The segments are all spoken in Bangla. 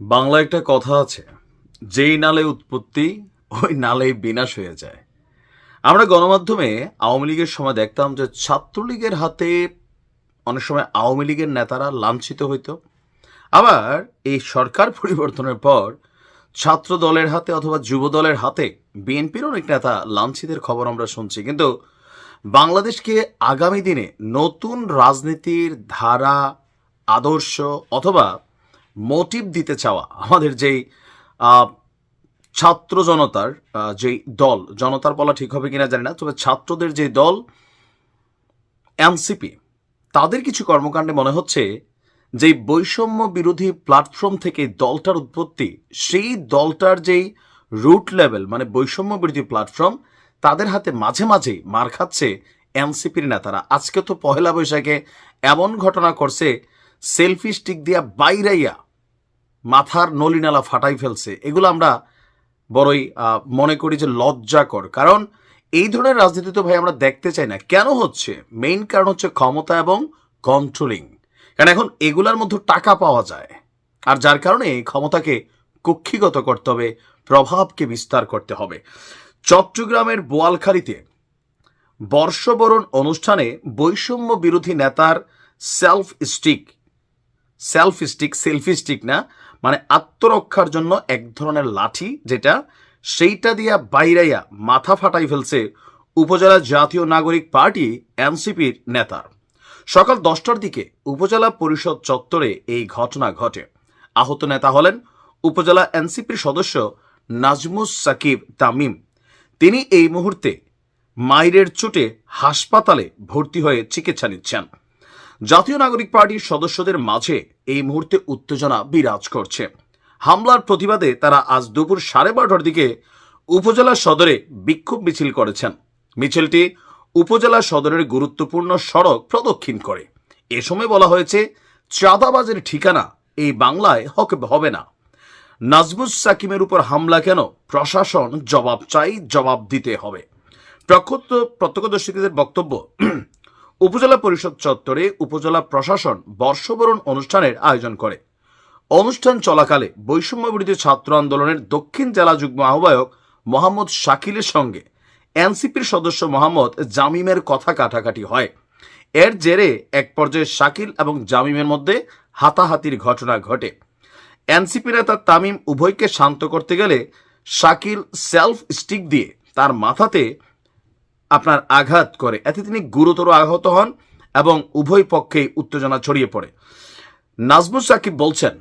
বাংলা একটা কথা আছে, যেই নালে উৎপত্তি, ওই নালেই বিনাশ হয়ে যায়। আমরা গণমাধ্যমে আওয়ামী লীগের সময় দেখতাম যে ছাত্রলীগের হাতে অনেক সময় আওয়ামী লীগের নেতারা লাঞ্ছিত হইতো। আবার এই সরকার পরিবর্তনের পর ছাত্র দলের হাতে অথবা যুব দলের হাতে বিএনপির অনেক নেতা লাঞ্ছিতের খবর আমরা শুনছি। কিন্তু বাংলাদেশকে আগামী দিনে নতুন রাজনীতির ধারা, আদর্শ অথবা মোটিভ দিতে চাওয়া, আমাদের যেই ছাত্র জনতার যেই দল, জনতার বলা ঠিক হবে কিনা জানি না, তবে ছাত্রদের যে দল, এনসিপি, তাদের কিছু কর্মকাণ্ডে মনে হচ্ছে যে বৈষম্য বিরোধী প্ল্যাটফর্ম থেকে দলটার উৎপত্তি, সেই দলটার যেই রুট লেভেল মানে বৈষম্য বিরোধী প্ল্যাটফর্ম, তাদের হাতে মাঝে মাঝে মার খাচ্ছে এনসিপির নেতারা। আজকে তো পহেলা বৈশাখে এমন ঘটনা করছে, সেলফি স্টিক দিয়া বাইরাইয়া মাথার নলিনালা ফাটাই ফেলছে। এগুলো আমরা বড়ই মনে করি যে লজ্জাকর। কারণ এই ধরনের রাজনীতি তো ভাই আমরা দেখতে চাই না। কেন হচ্ছে? মেইন কারণ হচ্ছে ক্ষমতা এবং কন্ট্রোলিং কারণ এখন এগুলার মধ্যে টাকা পাওয়া যায়। আর যার কারণে ক্ষমতাকে কক্ষিগত করতে হবে, প্রভাবকে বিস্তার করতে হবে। চট্টগ্রামের বোয়ালখালীতে বর্ষবরণ অনুষ্ঠানে বৈষম্য বিরোধী নেতার self stick self stick selfie stick না মানে আত্মরক্ষার জন্য এক ধরনের লাঠি যেটা সেইটা দিয়া বাইরাইয়া মাথা ফাটাই ফেলছে উপজেলা জাতীয় নাগরিক পার্টি এনসিপির নেতার। সকাল দশটার দিকে উপজেলা পরিষদ চত্বরে এই ঘটনা ঘটে। আহত নেতা হলেন উপজেলা এনসিপির সদস্য নাজমুস সাকিব তামিম। তিনি এই মুহূর্তে মাইরের চোটে হাসপাতালে ভর্তি হয়ে চিকিৎসা নিচ্ছেন। জাতীয় নাগরিক পার্টির সদস্যদের মাঝে এই মুহূর্তে উত্তেজনা বিরাজ করছে। হামলার প্রতিবাদে তারা আজ দুপুর সাড়ে বারোটার দিকে উপজেলা সদরে বিক্ষোভ মিছিল করেছেন। মিছিলটি উপজেলা সদরের গুরুত্বপূর্ণ সড়ক প্রদক্ষিণ করে। এ সময় বলা হয়েছে, চাঁদাবাজের ঠিকানা এই বাংলায় হক হবে না। নাজমুস সাকিমের উপর হামলা কেন? প্রশাসন জবাব চাই, জবাব দিতে হবে। প্রত্যক্ষ প্রত্যক্ষদর্শীদের বক্তব্য উপজেলা পরিষদ চত্বরে উপজেলা প্রশাসন বর্ষবরণ অনুষ্ঠানের আয়োজন করে। অনুষ্ঠান চলাকালে বৈষম্য বিরোধী ছাত্র আন্দোলনের দক্ষিণ জেলা যুগ্ম আহ্বায়ক মোহাম্মদ শাকিলের সঙ্গে এনসিপির সদস্য মোহাম্মদ জামিমের কথা কাটাকাটি হয়। এর জেরে এক পর্যায়ে শাকিল এবং জামিমের মধ্যে হাতাহাতির ঘটনা ঘটে। এনসিপি নেতা তামিম উভয়কে শান্ত করতে গেলে শাকিল সেলফ স্টিক দিয়ে তার মাথাতে আপনার আঘাত করে। এতে তিনি গুরুতর আহত হন এবং উভয় পক্ষেই উত্তেজনা ছড়িয়ে পড়ে। নাজমুস সাকিব বলছেন,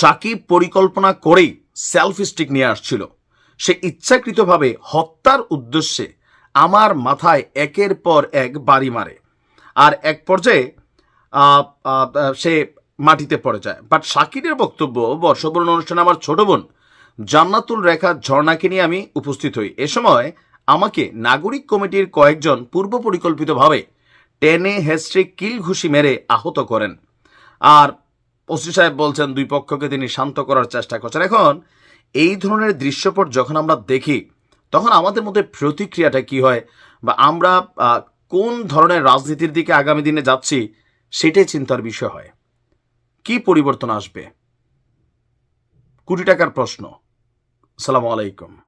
সাকিব পরিকল্পনা করেই সেলফ স্টিক নিয়ে আসছিল। সে ইচ্ছাকৃতভাবে হত্যার উদ্দেশ্যে আমার মাথায় একের পর এক বাড়ি মারে। আর এক পর্যায়ে সে মাটিতে পড়ে যায়। বাট শাকিরের বক্তব্য, বর্ষবরণ অনুষ্ঠানে আমার ছোট বোন জান্নাতুল রেখা ঝর্ণাকে নিয়ে আমি উপস্থিত হই। এ সময় আমাকে নাগরিক কমিটির কয়েকজন পূর্ব পরিকল্পিতভাবে টেনে হেস্ট্রে কিল ঘুষি মেরে আহত করেন। আর ওসি সাহেব বলছেন, দুই পক্ষকে তিনি শান্ত করার চেষ্টা করছেন। এখন এই ধরনের দৃশ্যপট যখন আমরা দেখি, তখন আমাদের মধ্যে প্রতিক্রিয়াটা কি হয় বা আমরা কোন ধরনের রাজনীতির দিকে আগামী দিনে যাচ্ছি, সেটাই চিন্তার বিষয় হয়। কি পরিবর্তন আসবে? কোটি টাকার প্রশ্ন। সালাম আলাইকুম।